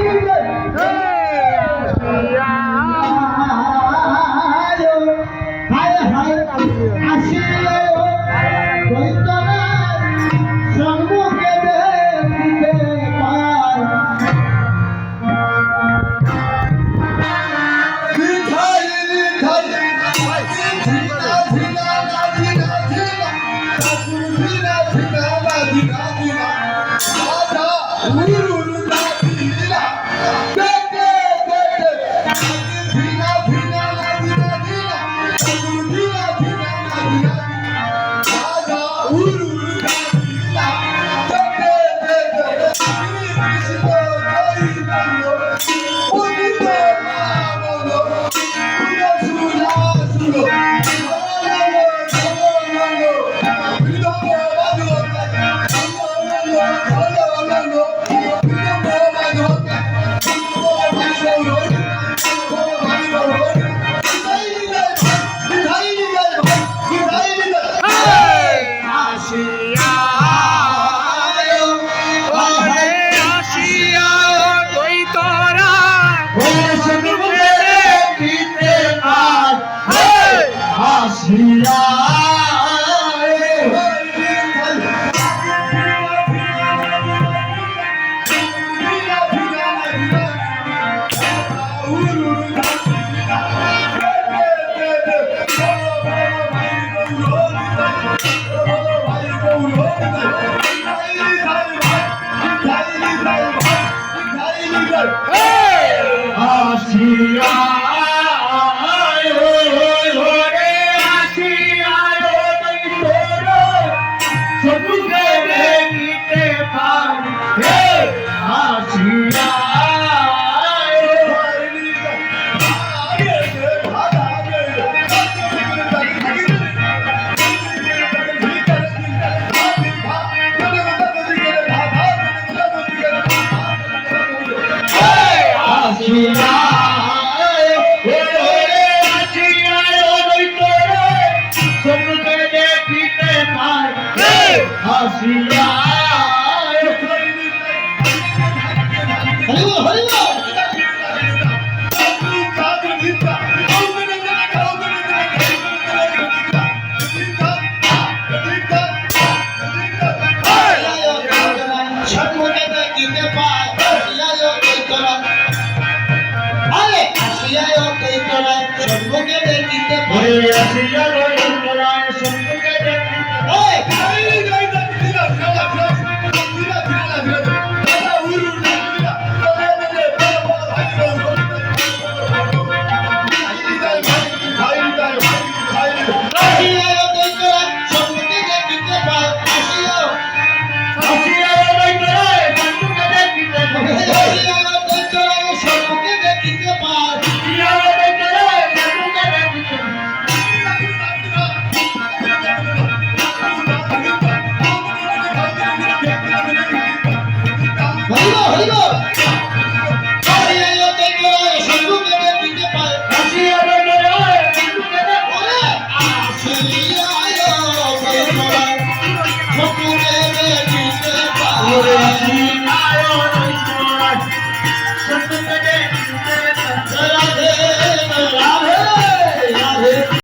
Ei, আরে আসিয়ায় কৈতরা সম্মুখে দেখিতে আসিয়া আয়